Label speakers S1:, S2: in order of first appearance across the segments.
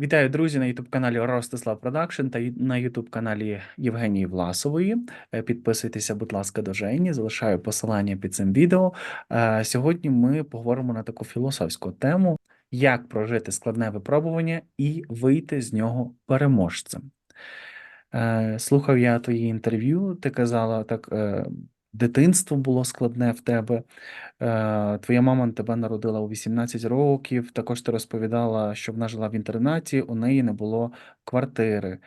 S1: Вітаю, друзі, на youtube каналі Ростислав Продакшн та на youtube каналі Євгенії Власової. Е, Підписуйтеся, будь ласка, до Жені. Залишаю посилання під цим відео. Е, Сьогодні ми поговоримо на таку філософську тему, як прожити складне випробування і вийти з нього переможцем. Е, Слухав я твої інтерв'ю. Ти казала, так, дитинство було складне в тебе. Е, Твоя мама тебе народила у 18 років. Також ти розповідала, що вона жила в інтернаті, у неї не було квартири.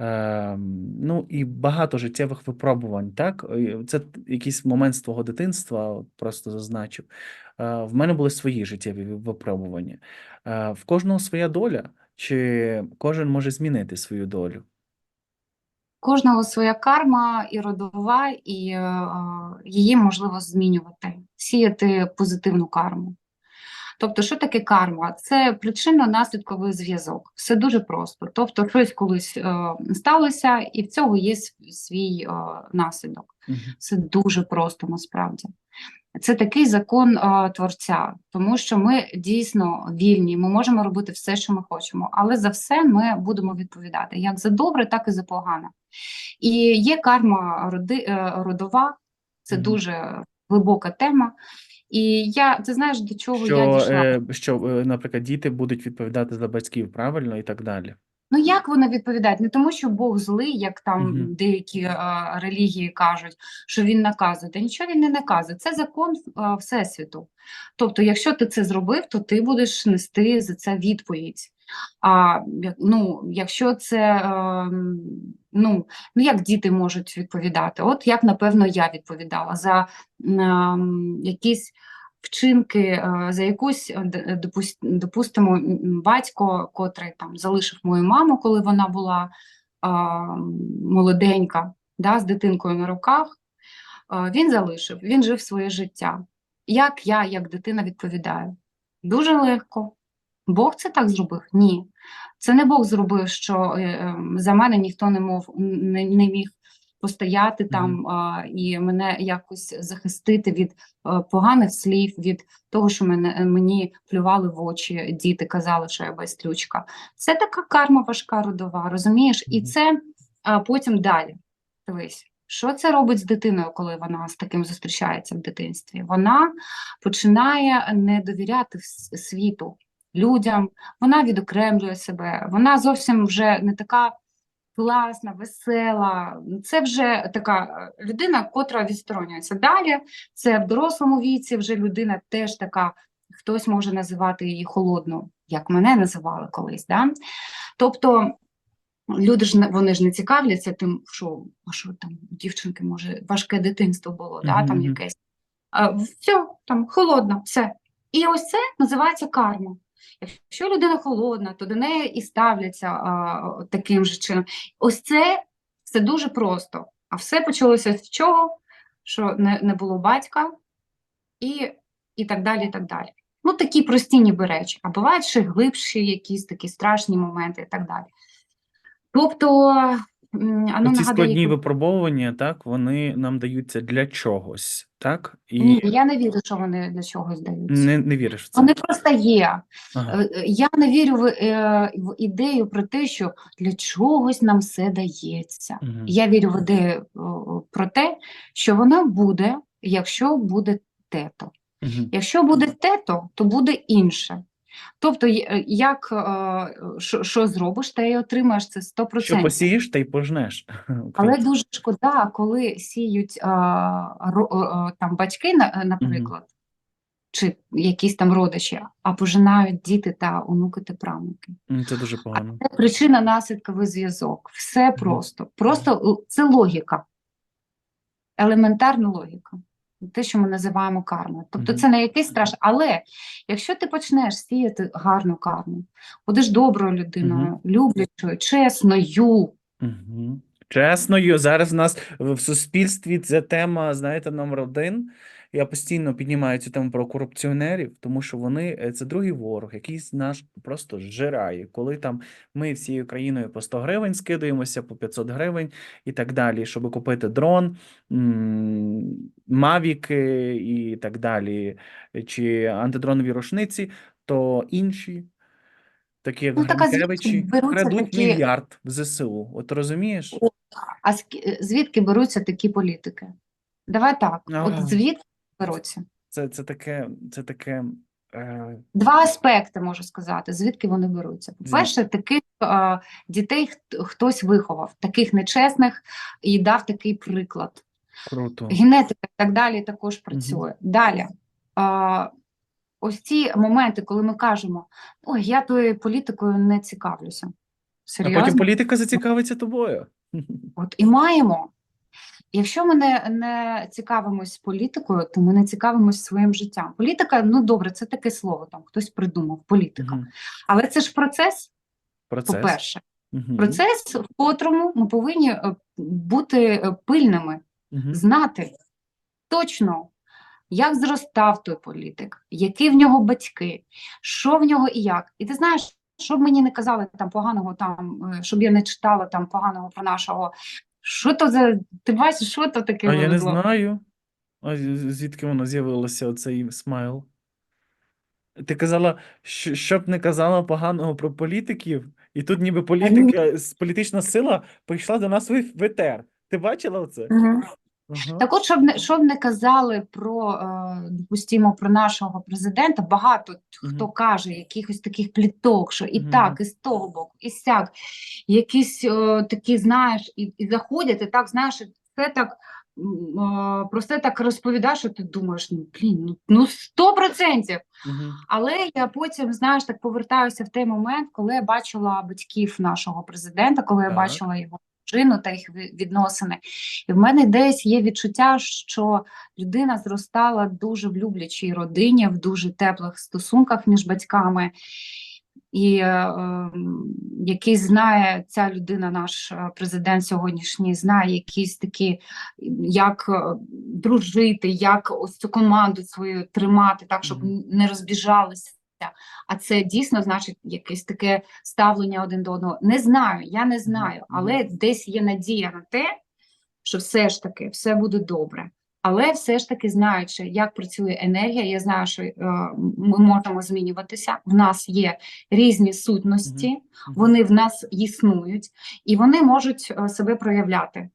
S1: Е, Ну і багато життєвих випробувань. Так, це якийсь момент з твого дитинства, просто зазначив. Е, В мене були свої життєві випробування. В кожного своя доля, чи кожен може змінити свою долю?
S2: Кожного своя карма і родова, і е, е, її можливо змінювати, сіяти позитивну карму. Тобто, що таке карма? Це причинно-наслідковий зв'язок. Все дуже просто. Тобто, щось колись е, сталося, і в цього є свій е, наслідок. Це дуже просто насправді. Це такий закон е, творця, тому що ми дійсно вільні, ми можемо робити все, що ми хочемо, але за все ми будемо відповідати як за добре, так і за погане. І є карма роди, е, родова, це
S1: Мгм.
S2: дуже глибока тема. І я, ти знаєш, до чого я
S1: Що,
S2: дійшла?
S1: е, що, е, наприклад, діти будуть відповідати за батьків правильно і так далі.
S2: Ну як вони відповідають? Не тому, що Бог злий, як там
S1: Мгм.
S2: деякі е, релігії кажуть, що він наказує. Та нічого він не наказує. Це закон е, Всесвіту. Тобто, якщо ти це зробив, то ти будеш нести за це відповідь. А ну, якщо це е, ну, ну як діти можуть відповідати? От як, напевно, я відповідала за якісь вчинки, е, за якусь, е, допус- допустимо, батько, котрий там залишив мою маму, коли вона була молоденька, да, з дитинкою на руках, він залишив, він жив своє життя. Як я, як дитина, відповідаю? Дуже легко. Бог це так зробив? Ні. Це не Бог зробив, що е, е, за мене ніхто не мов не міг постояти там а, і мене якось захистити від е, поганих слів, від того, що мене, мені плювали в очі, діти казали, що я безключка. Це така карма важка родова, розумієш? І це а, потім далі. Дивись, що це робить з дитиною, коли вона з таким зустрічається в дитинстві? Вона починає не довіряти світу, людям, вона відокремлює себе, вона зовсім вже не така класна, весела. Це вже така е, людина, котра відсторонюється. Далі це в дорослому віці вже людина теж така, хтось може називати її холодною, як мене називали колись. Да? Тобто люди ж вони ж не цікавляться тим, що, а що там дівчинки може важке дитинство було, да? там якесь. А, все, там холодно, все. І ось це називається карма. Якщо людина холодна, то до неї і ставляться а, таким же чином. Ось це, це дуже просто. А все почалося з чого? Що не, не було батька, і, і так далі, і так далі. Ну, такі прості ніби речі, а бувають ще глибші якісь такі страшні моменти і так далі. Тобто, м, а ну
S1: Ці складні
S2: яку-
S1: випробовування, так, вони нам даються для чогось, так? І
S2: Ні, я не вірю, що вони для чогось даються.
S1: не, не віриш в це.
S2: Вони просто є.
S1: Ага.
S2: Е, е, Я не вірю в, е, в ідею про те, що для чогось нам все дається.
S1: Мгм.
S2: Я вірю в ідею про те, що воно буде, якщо буде тето.
S1: Мгм.
S2: Якщо буде тето, то буде інше. Тобто, е, як е, що, що зробиш, те й отримаєш це 100%.
S1: Що посієш, та й пожнеш.
S2: Але дуже шкода, коли сіють а, ро, а, там батьки, на- наприклад, чи якісь там родичі, а пожинають діти та онуки та правнуки.
S1: Це дуже погано.
S2: Це причина наслідковий зв'язок. Все просто. Просто це логіка, елементарна логіка. Те, що ми називаємо кармою. Тобто це не якийсь страш. Але якщо ти почнеш сіяти гарну карму, будеш доброю людиною, люблячою, чесною,
S1: Чесною, зараз в нас в в суспільстві це тема, знаєте, номер один. Я постійно піднімаю цю тему про корупціонерів, тому що вони е, це другий ворог, який з нас просто зжирає. Коли там ми всією країною по 100 гривень скидуємося, по 500 гривень і так далі, щоб купити дрон, мавіки і так далі, чи антидронові рушниці, то інші Такі як
S2: Ну,
S1: Гринкевичі крадуть
S2: такі-
S1: мільярд в ЗСУ. От розумієш?
S2: А звідки беруться такі політики? Давай так,
S1: А.
S2: от звідки беруться?
S1: Це, це таке, це таке. Е,
S2: Два аспекти можу сказати, звідки вони беруться. По-перше, таких е, дітей хт- хтось виховав, таких нечесних, і дав такий приклад.
S1: круто.
S2: Генетика і так далі також працює. Далі. А, ось ці моменти, коли ми кажемо, ой, я тою політикою не цікавлюся.
S1: А потім політика зацікавиться тобою.
S2: От і маємо. Якщо ми не, не цікавимось політикою, то ми не цікавимось своїм життям. Політика, ну добре, це таке слово, там хтось придумав, політика.
S1: Мгм.
S2: Але це ж процес,
S1: Процес.
S2: по-перше.
S1: Мгм.
S2: Процес, в котрому ми повинні е, бути е, пильними,
S1: Мгм.
S2: знати точно, як зростав той політик, які в нього батьки, що в нього і як. І ти знаєш, щоб мені не казали там поганого, там, е, щоб я не читала там поганого про нашого. Що то за. Ти бачиш, що то таке
S1: А я не знаю. А з- звідки воно з'явилося, оцей смайл? Ти казала, що, щоб не казала поганого про політиків, і тут ніби політика, с- політична сила прийшла до нас в в етер. Ти бачила це?
S2: Мгм.
S1: Ага.
S2: Так от, щоб не, щоб не казали про, е, допустимо, про нашого президента, багато хто
S1: Мгм.
S2: каже якихось таких пліток, що і
S1: Мгм.
S2: так, і з того боку, і сяк, якісь е, такі, знаєш, і, і заходять, і так, знаєш, все так, е, про все так розповідаєш, що ти думаєш, ну, блін, ну, ну, сто процентів.
S1: Мгм.
S2: Але я потім, знаєш, так повертаюся в той момент, коли я бачила батьків нашого президента, коли я бачила його дружину та їх відносини. І в мене десь є відчуття, що людина зростала дуже в люблячій родині, в дуже теплих стосунках між батьками. І е, який знає ця людина, наш е, президент сьогоднішній, знає якісь такі, як е, дружити, як ось цю команду свою тримати, так, щоб не розбіжалися. А це дійсно значить якесь таке ставлення один до одного. Не знаю, я не знаю, але десь є надія на те, що все ж таки все буде добре. Але все ж таки, знаючи, як працює енергія, я знаю, що е, ми можемо змінюватися. В нас є різні сутності, вони в нас існують, і вони можуть е, себе проявляти.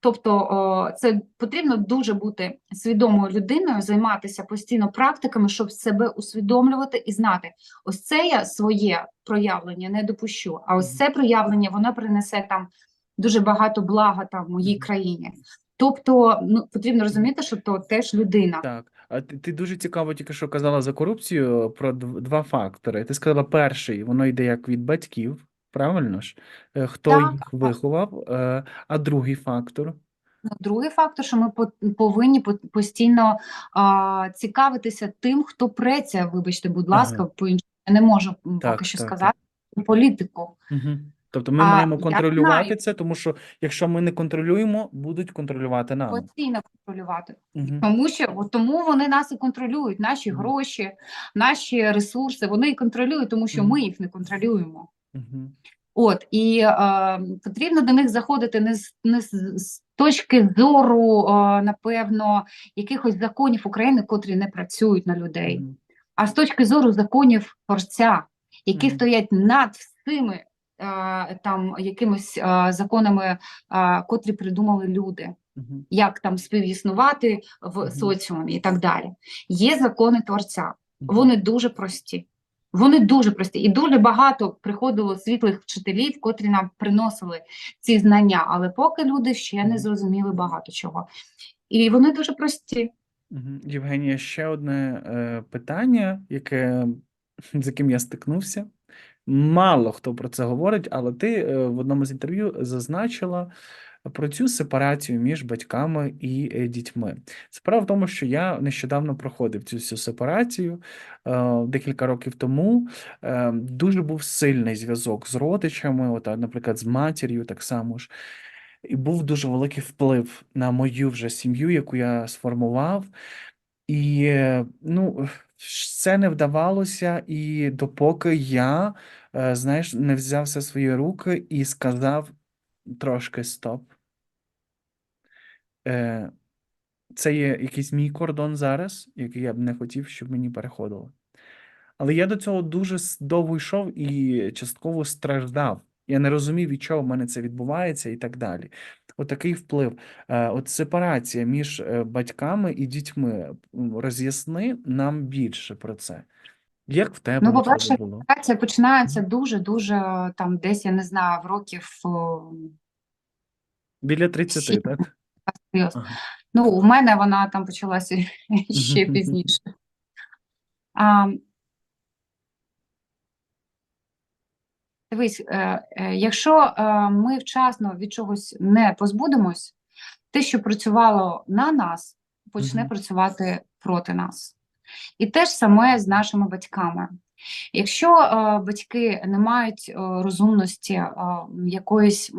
S2: Тобто це потрібно дуже бути свідомою людиною, займатися постійно практиками, щоб себе усвідомлювати і знати, ось це я своє проявлення не допущу, а ось це проявлення воно принесе там дуже багато блага там моїй країні. Тобто ну, потрібно розуміти, що то теж людина.
S1: Так, а ти, ти дуже цікаво тільки що казала за корупцію про дв- два фактори. Ти сказала, перший, воно йде як від батьків, правильно ж? Е, Хто
S2: Так,
S1: їх виховав, Е, а другий фактор.
S2: Ну, Другий фактор, що ми по- повинні постійно а, цікавитися тим, хто преться, вибачте, будь
S1: Ага.
S2: ласка, по іншому я не можу
S1: Так,
S2: поки що
S1: так,
S2: сказати політику.
S1: Угу. Тобто ми
S2: А,
S1: маємо контролювати це, тому що якщо ми не контролюємо, будуть контролювати нами.
S2: Постійно контролювати.
S1: Угу.
S2: Тому що от тому вони нас і контролюють, наші
S1: Мгм.
S2: гроші, наші ресурси, вони і контролюють, тому що
S1: Мгм.
S2: ми їх не контролюємо.
S1: Угу.
S2: От і е, потрібно до них заходити не з, не з, з точки зору, е, напевно, якихось законів України, котрі не працюють на людей, а з точки зору законів творця, які
S1: Мгм.
S2: стоять над всіми е, там якимись е, законами, е, котрі придумали люди
S1: Угу.
S2: як там співіснувати в соціумі і так далі. Є закони творця, вони дуже прості. Вони дуже прості. І дуже багато приходило світлих вчителів, котрі нам приносили ці знання, але поки люди ще не зрозуміли багато чого. І вони дуже прості.
S1: Євгенія, ще одне е, питання, яке, з яким я стикнувся. Мало хто про це говорить, але ти е, в одному з інтерв'ю зазначила про цю сепарацію між батьками і е, дітьми. Справа в тому, що я нещодавно проходив цю всю сепарацію е, декілька років тому. Е, дуже був сильний зв'язок з родичами, от, наприклад, з матір'ю, так само ж. І був дуже великий вплив на мою вже сім'ю, яку я сформував. І ну, це не вдавалося, і допоки я, знаєш, не взяв все свої руки і сказав трошки стоп. Е, Це є якийсь мій кордон зараз, який я б не хотів, щоб мені переходило. Але я до цього дуже довго йшов і частково страждав. Я не розумів, від чого в мене це відбувається і так далі. Отакий вплив. Е, От сепарація між е, батьками і дітьми. Роз'ясни нам більше про це. Як в тебе
S2: Ну, по-перше? Це починається дуже-дуже там десь, я не знаю, в років
S1: Біля 30,
S2: сім.
S1: так? Ага.
S2: Ну, у мене вона там почалася ще пізніше. А, дивись, е, е, якщо е, ми вчасно від чогось не позбудемось, те, що працювало на нас, почне працювати проти нас. І те ж саме з нашими батьками. Якщо е, батьки не мають е, розумності, е, якоїсь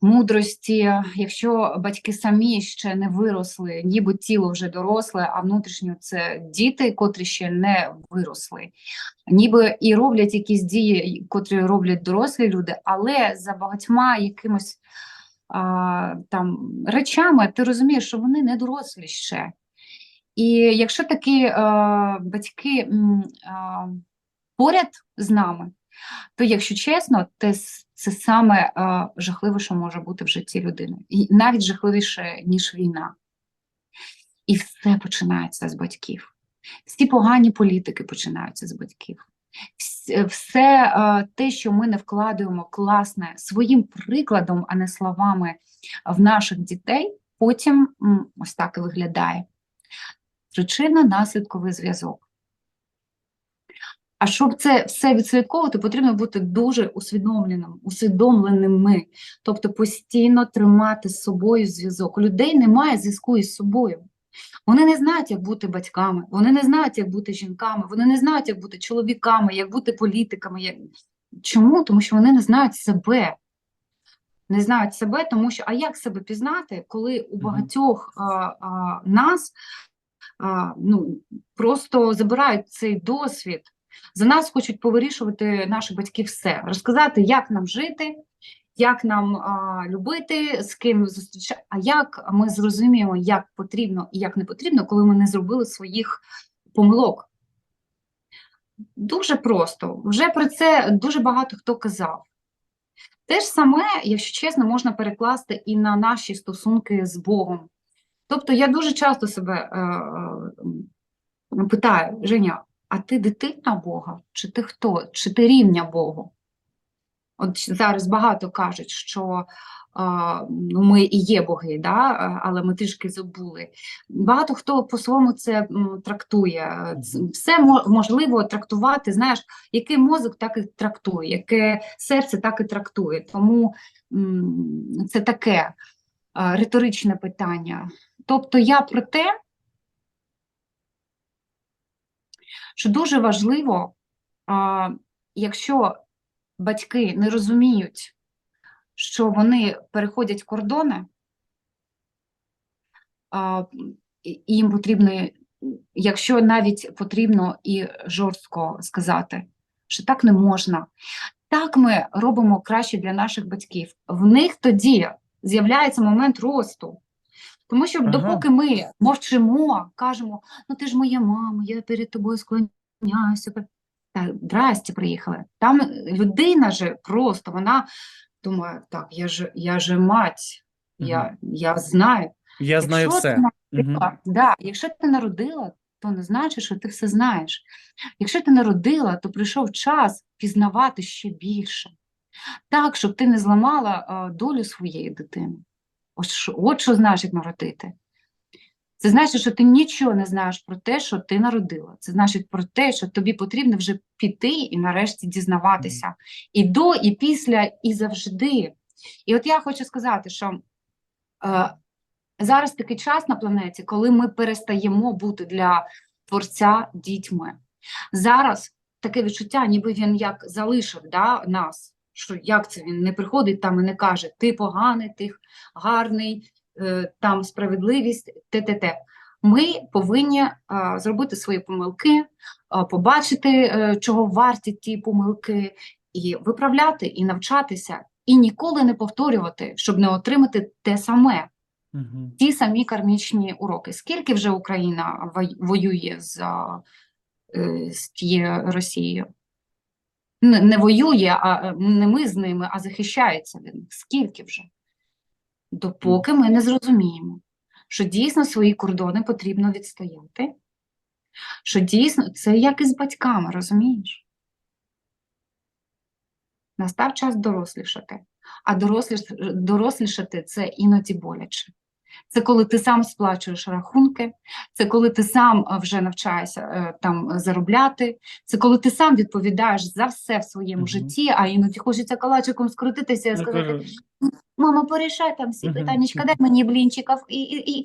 S2: мудрості, якщо батьки самі ще не виросли, ніби тіло вже доросле, а внутрішньо це діти, котрі ще не виросли, ніби і роблять якісь дії, котрі роблять дорослі люди, але за багатьма якимось а, там речами ти розумієш, що вони не дорослі ще. І якщо такі е, батьки а, поряд з нами, то, якщо чесно, с- це саме е, жахливе, що може бути в житті людини. І навіть жахливіше, ніж війна. І все починається з батьків. Всі погані політики починаються з батьків. Все е, те, що ми не вкладаємо класне своїм прикладом, а не словами в наших дітей, потім ось так і виглядає. Причинно-наслідковий зв'язок. А щоб це все відслідковувати, потрібно бути дуже усвідомленим, усвідомленими, тобто постійно тримати з собою зв'язок. У людей немає зв'язку із собою. Вони не знають, як бути батьками, вони не знають, як бути жінками, вони не знають, як бути чоловіками, як бути політиками. Як... Чому? Тому що вони не знають себе. Не знають себе, тому що а як себе пізнати, коли у багатьох а, а, нас а, ну, просто забирають цей досвід. За нас хочуть повирішувати наші батьки все, розказати, як нам жити, як нам а, любити, з ким зустрічати, а як ми зрозуміємо, як потрібно і як не потрібно, коли ми не зробили своїх помилок. Дуже просто. Вже про це дуже багато хто казав. Те ж саме, якщо чесно, можна перекласти і на наші стосунки з Богом. Тобто я дуже часто себе е, е, питаю, Женя, а ти дитина Бога? Чи ти хто? Чи ти рівня Богу? От зараз багато кажуть, що ну, ми і є боги, да? але ми трішки забули. Багато хто по-своєму це трактує. Все можливо трактувати, знаєш, який мозок так і трактує, яке серце так і трактує. Тому це таке риторичне питання. Тобто я про те, що дуже важливо, а, якщо батьки не розуміють, що вони переходять кордони, а, і їм потрібно, якщо навіть потрібно і жорстко сказати, що так не можна. Так ми робимо краще для наших батьків. В них тоді з'являється момент росту. Тому що
S1: Ага.
S2: допоки ми мовчимо, кажемо, ну ти ж моя мама, я перед тобою склоняюся. Та здрасте, приїхали. Там людина же просто, вона думає, так, я ж, я же мать, я, я знаю.
S1: Я знаю
S2: Якщо
S1: все.
S2: ти народила, да, якщо ти народила, то не значить, що ти все знаєш. Якщо ти народила, то прийшов час пізнавати ще більше. Так, щоб ти не зламала долю своєї дитини. Що, от що значить народити. Це значить, що ти нічого не знаєш про те, що ти народила. Це значить про те, що тобі потрібно вже піти і нарешті дізнаватися. І до, і після, і завжди. І от я хочу сказати, що е, зараз такий час на планеті, коли ми перестаємо бути для творця дітьми. Зараз таке відчуття, ніби він як залишив да, нас. Що як це він не приходить там і не каже: ти поганий, ти гарний, е, там справедливість, те-те-те. Ми повинні е, зробити свої помилки, е, побачити, чого варті ті помилки, і виправляти, і навчатися, і ніколи не повторювати, щоб не отримати те саме
S1: Мгм.
S2: ті самі кармічні уроки. Скільки вже Україна воює з з тією Росією. Не, воює, а е, не ми з ними, а захищається від них. Скільки вже? Допоки ми не зрозуміємо, що дійсно свої кордони потрібно відстояти, що дійсно це як із батьками, розумієш? Настав час дорослішати. А дорослішати це іноді боляче. Це коли ти сам сплачуєш рахунки, це коли ти сам е, вже навчаєшся е, там заробляти, це коли ти сам відповідаєш за все в своєму
S1: Мгм.
S2: житті, а іноді хочеться калачиком скрутитися і сказати:
S1: мамо,
S2: Мама, порішай там всі
S1: Мгм.
S2: питання, дай мені блінчиків і, і, і.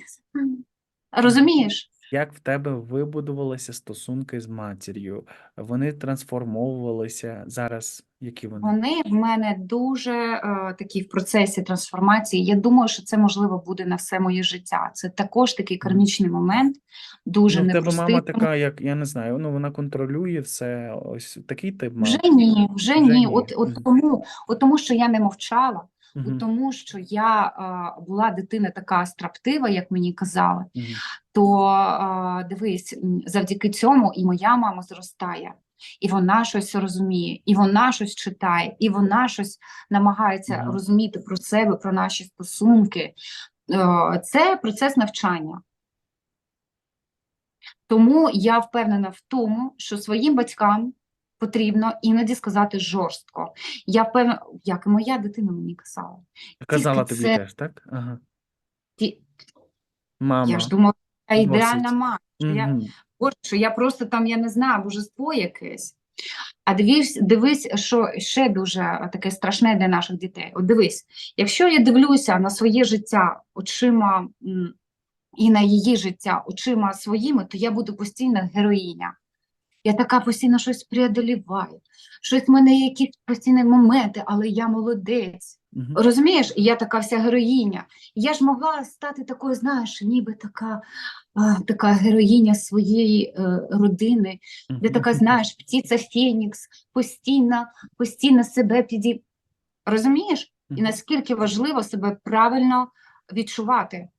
S2: Розумієш?
S1: Як в тебе вибудувалися стосунки з матір'ю? Вони трансформовувалися зараз, які вони?
S2: Вони в мене дуже е, такі в процесі трансформації. Я думаю, що це можливо буде на все моє життя. Це також такий кармічний момент, дуже
S1: Ну, в тебе мама така, як я не знаю, ну вона контролює все. Ось такий тип
S2: Вже ні, вже
S1: Вже
S2: ні.
S1: ні.
S2: От, от тому, от тому, що я не мовчала,
S1: Мгм.
S2: тому, що я е, була дитина така строптива, як мені казали,
S1: Мгм.
S2: то е, дивись, завдяки цьому і моя мама зростає, і вона щось розуміє, і вона щось читає, і вона щось намагається
S1: Мгм.
S2: розуміти про себе, про наші стосунки. Е, Це процес навчання. Тому я впевнена в тому, що своїм батькам потрібно іноді сказати жорстко. Я впевнена, як і моя дитина мені казала.
S1: Казала
S2: Тільки
S1: тобі
S2: це-
S1: теж, так? Ага.
S2: Ті-
S1: Мама.
S2: Я ж думала, я ідеальна мама. що я що я просто там, я не знаю, божество якесь. А дивись, дивись, що ще дуже таке страшне для наших дітей. От дивись, якщо я дивлюся на своє життя очима і на її життя очима своїми, то я буду постійно героїня. Я така постійно щось преодоліваю, щось в мене є якісь постійні моменти, але я молодець.
S1: Мгм.
S2: Розумієш, я така вся героїня. Я ж могла стати такою, знаєш, ніби така, а, така героїня своєї е, родини, де така, знаєш, птиця Фенікс, постійно, постійно себе піді. Розумієш? І наскільки важливо себе правильно відчувати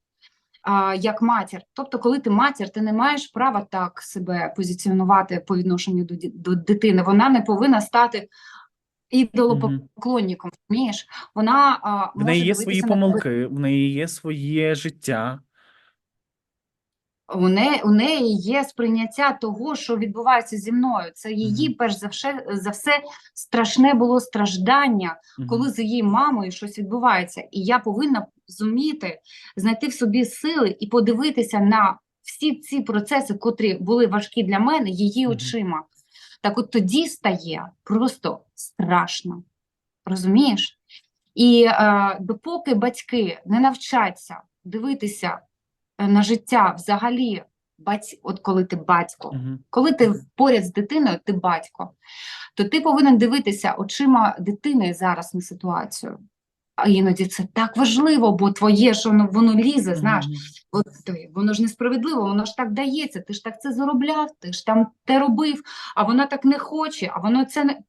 S2: як матір. Тобто, коли ти матір, ти не маєш права так себе позиціонувати по відношенню до, до дитини. Вона не повинна стати ідолопоклонником, розумієш? Вона а,
S1: В неї є свої
S2: на
S1: помилки, в неї є своє життя.
S2: У неї, у неї є сприйняття того, що відбувається зі мною. Це її,
S1: Мгм.
S2: перш за все, за все, страшне було страждання, коли з її мамою щось відбувається. І я повинна зуміти знайти в собі сили і подивитися на всі ці процеси, котрі були важкі для мене, її очима. Так от тоді стає просто страшно. Розумієш? І е, допоки батьки не навчаться дивитися е, на життя взагалі, бать... от коли ти батько,
S1: Мгм.
S2: коли ти поряд з дитиною, ти батько, то ти повинен дивитися очима дитини зараз на ситуацію. А іноді це так важливо, бо твоє ж воно, воно лізе, знаєш, от, воно ж несправедливо, воно ж так дається, ти ж так це заробляв, ти ж там те робив, а вона так не хоче, а воно це не.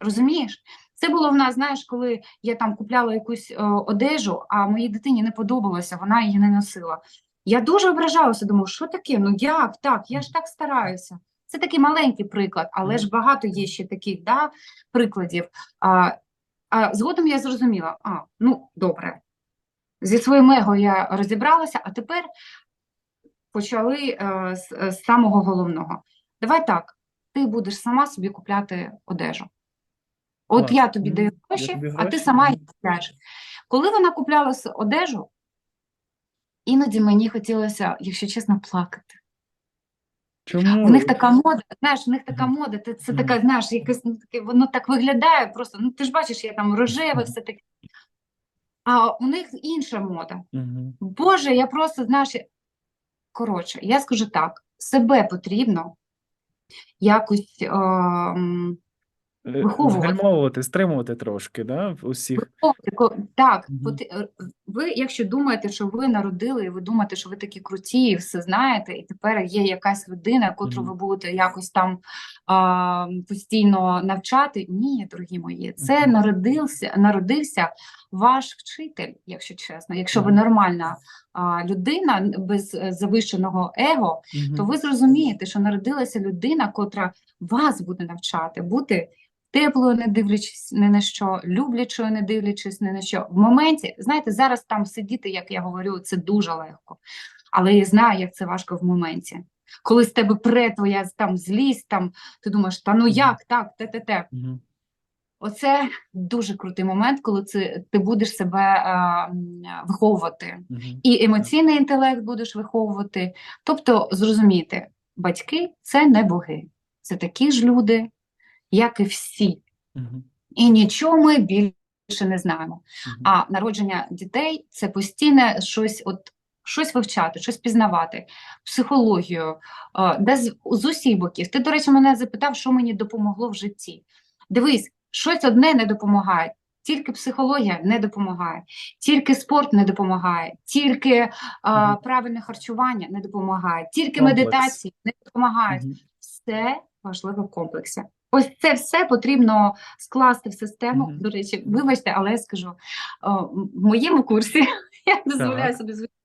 S2: Розумієш? Це було в нас, знаєш, коли я там купляла якусь е, одежу, а моїй дитині не подобалося, вона її не носила. Я дуже ображалася, думаю, що таке? Ну як так? Я ж так стараюся. Це такий маленький приклад, але ж багато є ще таких да, прикладів. А, а згодом я зрозуміла, а, ну добре, зі своїм его я розібралася, а тепер почали е, з, з самого головного. Давай так, ти будеш сама собі купляти одежу. От
S1: Клас.
S2: я тобі даю гроші,
S1: тобі
S2: а ти сама їх купляєш. Коли вона купляла одежу, іноді мені хотілося, якщо чесно, плакати.
S1: Чому?
S2: У них така мода, знаєш, у них така мода, це, це така, знаєш, якесь ну, таке, воно так виглядає просто. Ну ти ж бачиш, я там рожеве, все таке. А у них інша мода.
S1: Мгм.
S2: Боже, я просто, знаєш, я- коротше, я скажу так: себе потрібно якось ем,
S1: Е,
S2: Виховувати.
S1: Згальмовувати, стримувати трошки, да, усіх.
S2: Так, е, ви, якщо думаєте, що ви народили, і ви думаєте, що ви такі круті, і все знаєте, і тепер є якась людина, котру ви будете якось там а, постійно навчати. Ні, дорогі мої, це народився, народився ваш вчитель, якщо чесно, якщо ви
S1: Мгм.
S2: нормально а, людина без е, завищеного его,
S1: Мгм.
S2: то ви зрозумієте, що народилася людина, котра вас буде навчати бути теплою, не дивлячись ні на що, люблячою, не дивлячись ні на що. В моменті, знаєте, зараз там сидіти, як я говорю, це дуже легко. Але я знаю, як це важко в моменті. Коли з тебе пре твоя там злість, там ти думаєш, та ну як так, те-те-те.
S1: Мгм.
S2: Оце дуже крутий момент, коли це, ти будеш себе е, м, виховувати.
S1: Мгм.
S2: І емоційний інтелект будеш виховувати. Тобто, зрозуміти, батьки це не боги, це такі ж люди, як і всі. І нічого ми більше не знаємо. А народження дітей це постійне щось, от, щось вивчати, щось пізнавати, психологію, е, де з, з усіх боків. Ти, до речі, мене запитав, що мені допомогло в житті. Дивись, щось одне не допомагає. Тільки психологія не допомагає, тільки спорт не допомагає, тільки
S1: Мгм.
S2: правильне харчування не допомагає, тільки
S1: Комплекс.
S2: медитації не допомагають.
S1: Мгм.
S2: Все важливо в комплексі. Ось це все потрібно скласти в систему.
S1: Мгм.
S2: До речі, вибачте, але я скажу о, в моєму курсі я дозволяю собі звичайно,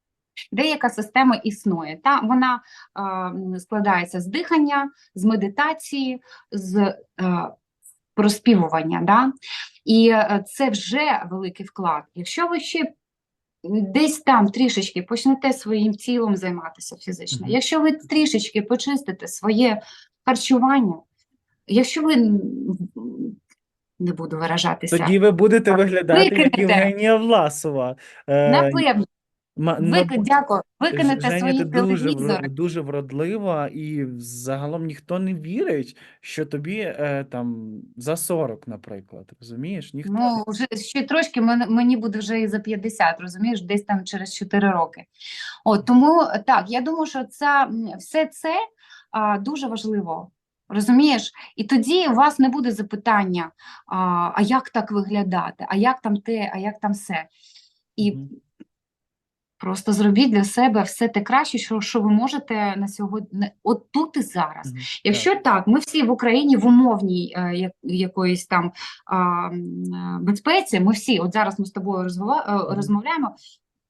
S2: деяка система існує. Та вона е, складається з дихання, з медитації, з е, проспівування. Да? І е, це вже великий вклад. Якщо ви ще десь там трішечки почнете своїм тілом займатися фізично,
S1: Мгм.
S2: якщо ви трішечки почистите своє харчування, якщо ви не буду виражатися,
S1: Тоді ви будете
S2: Так,
S1: виглядати як
S2: викинете.
S1: Євгенія Власова. Е,
S2: напевно,
S1: ма-
S2: вик...
S1: наб-
S2: дякую, викинете
S1: Женя,
S2: свої
S1: ти дуже, дуже вродлива, і загалом ніхто не вірить, що тобі е, там за 40, наприклад. Розумієш? Ніхто.
S2: Ну, вже ще трошки мен- мені буде вже і за 50, розумієш, десь там через 4 роки. От тому так, я думаю, що це все це а, дуже важливо. Розумієш? І тоді у вас не буде запитання, а, а як так виглядати, а як там те, а як там все. І
S1: Мгм.
S2: просто зробіть для себе все те краще, що, що ви можете на сьогодні, от тут і зараз.
S1: Мгм.
S2: Якщо так, ми всі в Україні в умовній е, як- якоїсь там а, е, безпеці, ми всі, от зараз ми з тобою е, розмовляємо,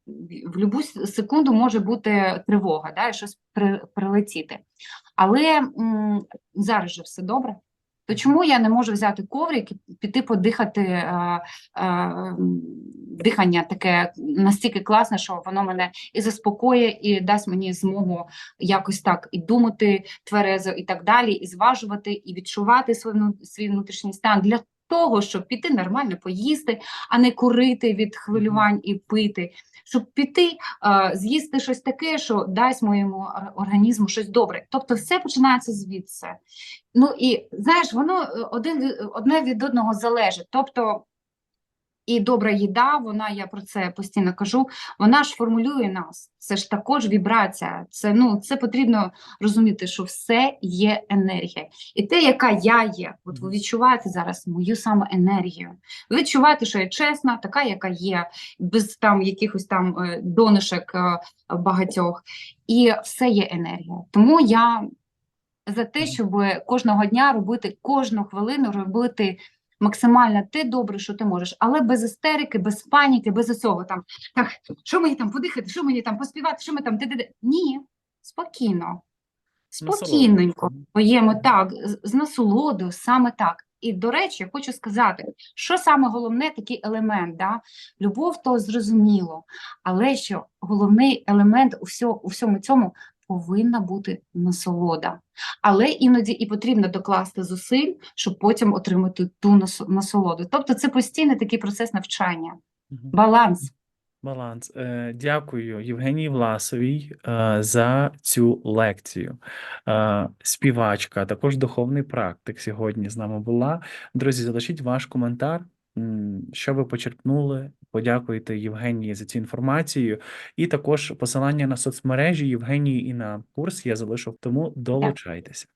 S2: в будь-яку секунду може бути тривога, да, і щось при, прилетіти. Але м, зараз же все добре. То чому я не можу взяти коврик і піти подихати е, е, дихання таке настільки класне, що воно мене і заспокоює, і дасть мені змогу якось так і думати тверезо, і так далі, і зважувати, і відчувати свій, свій внутрішній стан для того, щоб піти нормально поїсти, а не курити від хвилювань і пити, щоб піти з'їсти щось таке, що дасть моєму організму щось добре. Тобто все починається звідси. Ну і знаєш, воно е, один, одне від одного залежить. Тобто і добра їда, вона, я про це постійно кажу, вона ж формулює нас. Це ж також вібрація. Це, ну, це потрібно розуміти, що все є енергія. І те, яка я є, от ви відчуваєте зараз мою саме енергію. Ви відчуваєте, що я чесна, така, яка є, без там якихось там е, донишок е, багатьох. І все є енергія. Тому я за те, щоб кожного дня робити, кожну хвилину робити максимально те добре, що ти можеш, але без істерики, без паніки, без цього там. Так, що мені там подихати, що мені там поспівати, що ми там де-де-де. Ні, спокійно, спокійненько, поємо так, з, насолодою, саме так. І, до речі, я хочу сказати, що саме головне такий елемент, да? любов то зрозуміло, але що головний елемент у всьому цьому повинна бути насолода. Але іноді і потрібно докласти зусиль, щоб потім отримати ту насо- насолоду. Тобто це постійний такий процес навчання, баланс.
S1: Баланс. Е, Дякую Євгенії Власовій е, за цю лекцію. Е, Співачка, також духовний практик сьогодні з нами була. Друзі, залишіть ваш коментар, що ви почерпнули. Подякуйте Євгенії за цю інформацію. І також посилання на соцмережі Євгенії і на курс я залишив, тому долучайтеся.